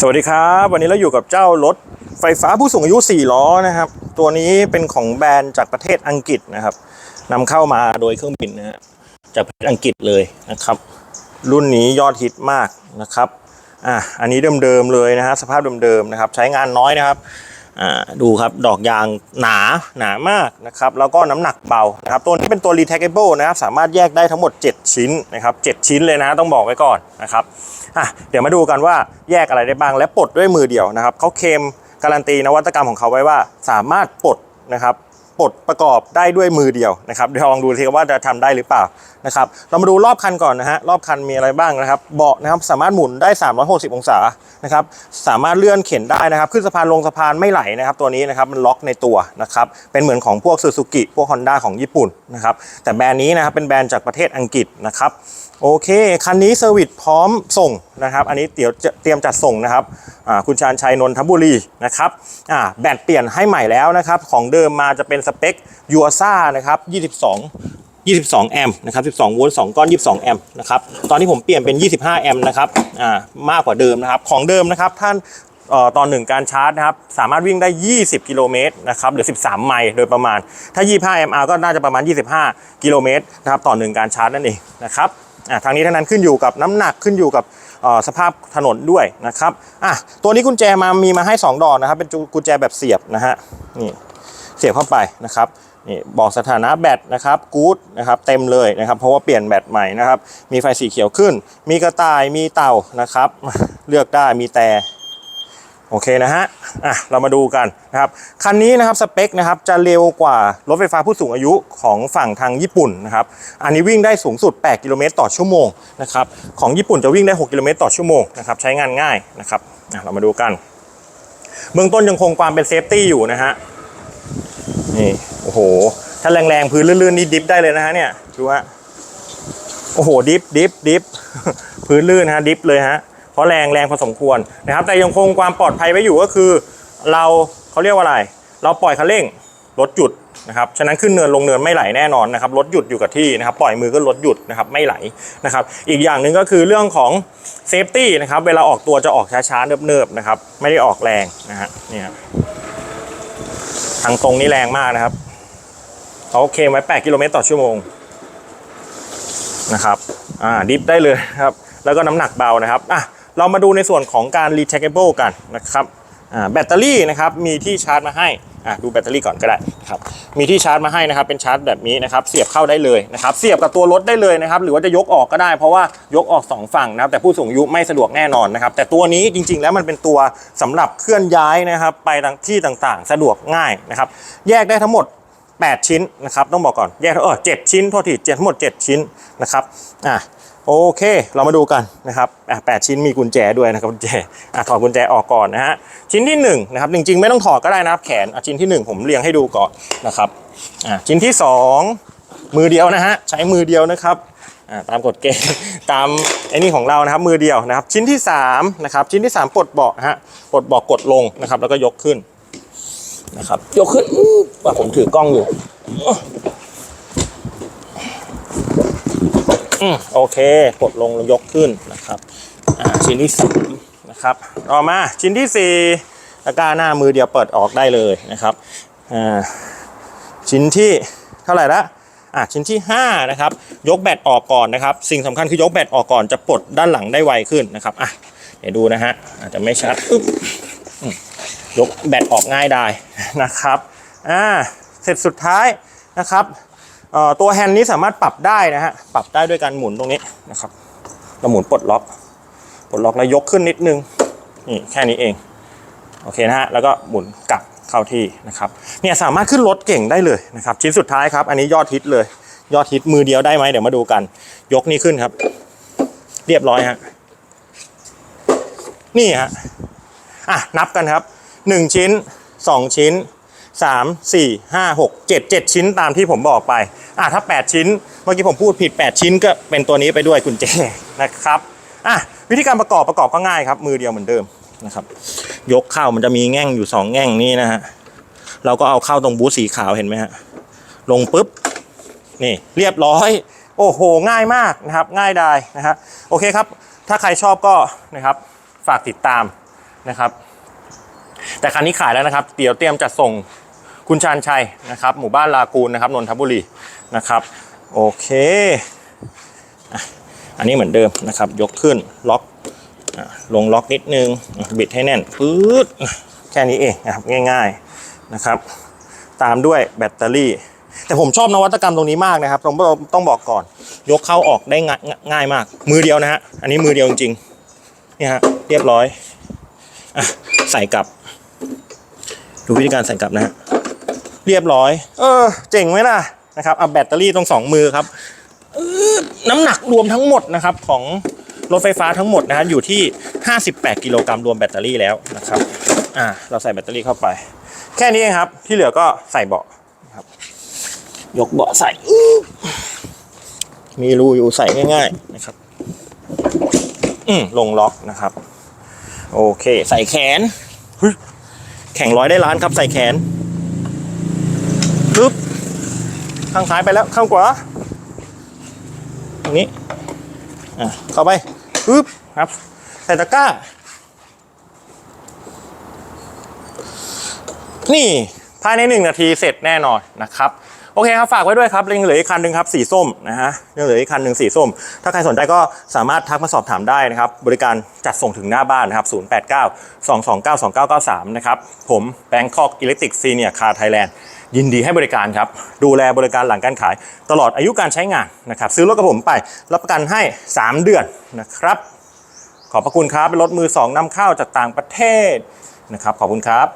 สวัสดีครับ วันนี้เราอยู่กับเจ้ารถไฟฟ้าผู้สูงอายุ 4 ล้อนะครับ ตัวนี้เป็นของแบรนด์จากประเทศอังกฤษนะครับนำเข้ามาโดยเครื่องบินนะฮะจากประเทศอังกฤษเลยนะครับ รุ่นนี้ยอดฮิตมากนะครับอะอันนี้เดิมๆเลยนะฮะสภาพเดิมๆนะครับ ใช้งานน้อยนะครับ ดูครับดอกยางหนาหนามากนะครับแล้วก็น้ำหนักเบานะครับตัวนี้เป็นตัว retractable นะครับสามารถแยกได้ทั้งหมด 7 ชิ้นนะครับ7ชิ้นเลยนะต้องบอกไว้ก่อนนะครับอะเดี๋ยวมาดูกันว่าแยกอะไรได้บ้างและปลดด้วยมือเดียวนะครับเขาเคมการันตีนวัตกรรมของเขาไว้ว่าสามารถปลดนะครับ ปลดประกอบได้ด้วยมือเดียวนะครับเดี๋ยวลองดูทีว่าจะทำได้หรือเปล่านะครับเรามาดูรอบคันก่อนนะฮะรอบคันมีอะไรบ้างนะครับเบาะนะครับสามารถหมุนได้ 360 องศานะครับสามารถเลื่อนเข็นได้นะครับขึ้นสะพานลงสะพานไม่ไหลนะครับตัวนี้นะครับมันล็อกในตัวนะครับเป็นเหมือนของพวกซูซูกิพวก Honda ของญี่ปุ่นนะครับแต่แบรนด์นี้นะครับเป็นแบรนด์จากประเทศอังกฤษนะครับโอเค คันนี้เซอร์วิสพร้อมส่งนะครับ อันนี้เดี๋ยวเตรียมจัดส่งนะครับคุณชาญชัยนนทบุรีนะครับอ่าแบตเปลี่ยนให้ใหม่แล้วนะครับ ของเดิมมาจะเป็นสเปคยูซ่านะครับ22 22 แอมป์นะครับ 12 โวลต์ 2 ก้อน 22 แอมป์นะครับ ตอนนี้ผมเปลี่ยนเป็น 25 แอมป์นะครับ อ่า มากกว่าเดิมนะครับ ของเดิมนะครับ ท่านอ่อตอนหนึ่งการชาร์จนะครับ สามารถวิ่งได้ 20 กิโลเมตรนะครับ หรือ 13 ไมล์โดยประมาณ ถ้า 25 mAh ก็น่าจะประมาณ 25 กิโลเมตรนะครับ ต่อหนึ่งการชาร์จนั่นเองนะครับอะทางนี้ทั้งนั้นขึ้นอยู่กับน้ำหนักขึ้นอยู่กับอ่อสภาพถนนด้วยนะครับ อะ ตัวนี้กุญแจมามีมาให้ 2 ดอกนะครับ เป็นกุญแจแบบเสียบนะฮะ นี่ เสียบเข้าไปนะครับนี่บอกสถานะแบตนะครับกู๊ดนะครับเต็มเลยนะครับเพราะว่าเปลี่ยนแบตใหม่นะครับมีไฟสีเขียวขึ้น มีกระต่ายมีเต่านะครับเลือกได้มีแต่โอเคนะฮะอะเรามาดูกันนะครับคันนี้นะครับสเปคนะครับจะเร็วกว่ารถไฟฟ้าผู้สูงอายุของฝั่งทางญี่ปุ่นนะครับอันนี้วิ่งได้สูงสุด 8 กิโลเมตรต่อชั่วโมงนะครับของญี่ปุ่นจะวิ่งได้ 6 กิโลเมตรต่อชั่วโมงนะครับใช้งานง่ายนะครับอะเรามาดูกัน เบื้องต้นยังคงความเป็นเซฟตี้อยู่นะฮะ นี่โอ้โห ถ้าแรงๆพื้นลื่นๆนี่ดิฟได้เลยนะฮะเนี่ยดูฮะโอ้โหดิฟดิฟดิฟพื้นลื่นฮะดิฟเลยฮะเพราะแรงแรงพอสมควรนะครับ แต่ยังคงความปลอดภัยไว้อยู่ก็คือ เราเขาเรียกว่าอะไร เราปล่อยคันเร่งรถหยุดนะครับฉะนั้นขึ้นเนินลงเนินไม่ไหลแน่นอนนะครับรถหยุดอยู่กับที่นะครับปล่อยมือก็รถหยุดนะครับไม่ไหลนะครับอีกอย่างหนึ่งก็คือเรื่องของเซฟตี้นะครับเวลาออกตัวจะออกช้าๆเนิบๆนะครับไม่ได้ออกแรงนะฮะนี่ครับ ทางตรงนี้แรงมากนะครับเขาเคมไว้ 8 กิโลเมตรต่อชั่วโมงนะครับอ่าดิฟได้เลยครับ แล้วก็น้ำหนักเบานะครับอะเรามาดูในส่วนของการ recheckable กันนะครับอ่าแบตเตอรี่นะครับมีที่ชาร์จมาให้ อะดูแบตเตอรี่ก่อนก็ได้นะครับมีที่ชาร์จมาให้นะครับเป็นชาร์จแบบนี้นะครับเสียบเข้าได้เลยนะครับเสียบกับตัวรถได้เลยนะครับหรือว่าจะยกออกก็ได้ เพราะว่ายกออกสองฝั่งนะครับแต่ผู้สูงอายุไม่สะดวกแน่นอนนะครับแต่ตัวนี้จริง ๆ แล้วมันเป็นตัวสำหรับเคลื่อนย้ายนะครับไปที่ต่างๆ สะดวกง่ายนะครับแยกได้ทั้งหมด8 ชิ้นนะครับต้องบอกก่อนแยกเออเจ็ดชิ้นโทษทีเจ็ดทั้งหมด 7 ชิ้นนะครับอะ โอเค เรามาดูกันนะครับอะแปดชิ้นมีกุญแจด้วยนะครับกุญแจอะถอดกุญแจออกก่อนนะฮะ ชิ้นที่1นะครับ จริงๆ ไม่ต้องถอดก็ได้นะครับแขนอะชิ้นที่ 1 ผมเรียงให้ดูก่อนนะครับอะชิ้นที่ 2 มือเดียวนะฮะ ใช้มือเดียวนะครับอะตามกฎเกณฑ์ตามไอ้นี่ของเรานะครับมือเดียวนะครับ ชิ้นที่3นะครับชิ้นที่ 3 ปลดเบาะฮะปลดเบาะกดลงนะครับ แล้วก็ยกขึ้นนะครับ ยกขึ้นอื้อว่าผมถือกล้องอยู่ อืมโอเคกดลงแล้วยกขึ้นนะครับชิ้นที่สามนะครับต่อมาชิ้นที่สี่ตะกร้าหน้ามือเดียวเปิดออกได้เลยนะครับอ่าชิ้นที่เท่าไหร่ละอะชิ้นที่ห้านะครับยกแบตออกก่อนนะครับ สิ่งสำคัญคือยกแบตออกก่อนจะปลดด้านหลังได้ไวขึ้นนะครับอะเดี๋ยวดูนะฮะอาจจะไม่ชัดยกแบตออกง่ายได้นะครับอ่าเสร็จสุดท้ายนะครับ ตัวแฮนด์นี้สามารถปรับได้นะฮะปรับได้ด้วยการหมุนตรงนี้นะครับเราหมุนปลดล็อกปลดล็อกแล้วยกขึ้นนิดนึงนี่แค่นี้เองโอเคนะฮะแล้วก็หมุนกลับเข้าที่นะครับเนี่ยสามารถขึ้นรถเก่งได้เลยนะครับชิ้นสุดท้ายครับ อันนี้ยอดฮิตเลย ยอดฮิตมือเดียวได้ไหมเดี๋ยวมาดูกัน ยกนี่ขึ้นครับ เรียบร้อยฮะนี่ฮะอะนับกันครับ 1 ชิ้น 2 ชิ้น 3 4 5 6 7 7 ชิ้นตามที่ผมบอกไปอะถ้า 8 ชิ้น เมื่อกี้ผมพูดผิด 8 ชิ้นก็เป็นตัวนี้ไปด้วยกุญแจนะครับอะวิธีการประกอบประกอบก็ง่ายครับมือเดียวเหมือนเดิมนะครับ ยกเข้ามันจะมีแง่งอยู่ 2 แง่งนี้นะฮะเราก็เอาเข้าตรงบูธสีขาวเห็นไหมฮะลงปุ๊บนี่เรียบร้อย โอ้โห ง่ายมากนะครับง่ายดายนะฮะโอเคครับ ถ้าใครชอบก็นะครับฝากติดตามนะครับ แต่คันนี้ขายแล้วนะครับ เดี๋ยวเตรียมจัดส่ง คุณชานชัยนะครับ หมู่บ้านลากูนนะครับนนทบุรีนะครับ โอเคอันนี้เหมือนเดิมนะครับ ยกขึ้นล็อกลงล็อกนิดนึงบิดให้แน่นปื๊ดอะแค่นี้เองนะครับง่ายๆนะครับ ตามด้วยแบตเตอรี่ แต่ผมชอบนวัตกรรมตรงนี้มากนะครับผมต้องบอกก่อน ยกเข้าออกได้ง่ายง่ายมาก มือเดียวนะฮะอันนี้มือเดียวจริงๆนี่ฮะเรียบร้อยอใส่กลับ ดูวิธีการใส่กลับนะฮะ เรียบร้อย เออ เจ๋งไหมล่ะนะครับเอาแบตเตอรี่ตรงสองมือครับน้ำหนักรวมทั้งหมดนะครับของรถไฟฟ้าทั้งหมดนะฮะอยู่ที่ 58 กิโลกรัมรวมแบตเตอรี่แล้วนะครับอ่าเราใส่แบตเตอรี่เข้าไป แค่นี้เองครับ ที่เหลือก็ใส่เบาะนะครับ ยกเบาะใส่ มีรูอยู่ใส่ง่ายๆนะครับ อืมลงล็อกนะครับ โอเค ใส่แขนแข่งร้อยได้ล้านครับใส่แขน ปึ๊บข้างซ้ายไปแล้วข้างขวาตรงนี้อะเข้าไปปึ๊บครับใส่ตะกร้า นี่ภายในหนึ่งนาทีเสร็จแน่นอนนะครับโอเคครับฝากไว้ด้วยครับยังเหลืออีกคันหนึ่งครับสีส้มนะฮะยังเหลืออีกคันหนึ่งสีส้ม ถ้าใครสนใจก็สามารถทักมาสอบถามได้นะครับ บริการจัดส่งถึงหน้าบ้านนะครับ 089 229 2993 นะครับ ผมแบงคอกอิเล็กทริกซีเนียคาร์ไทยแลนด์ ยินดีให้บริการครับ ดูแลบริการหลังการขาย ตลอดอายุการใช้งานนะครับ ซื้อรถกับผมไป รับประกันให้ 3 เดือนนะครับ ขอบพระคุณครับ เป็นรถมือสองนำเข้าจากต่างประเทศนะครับ ขอบคุณครับ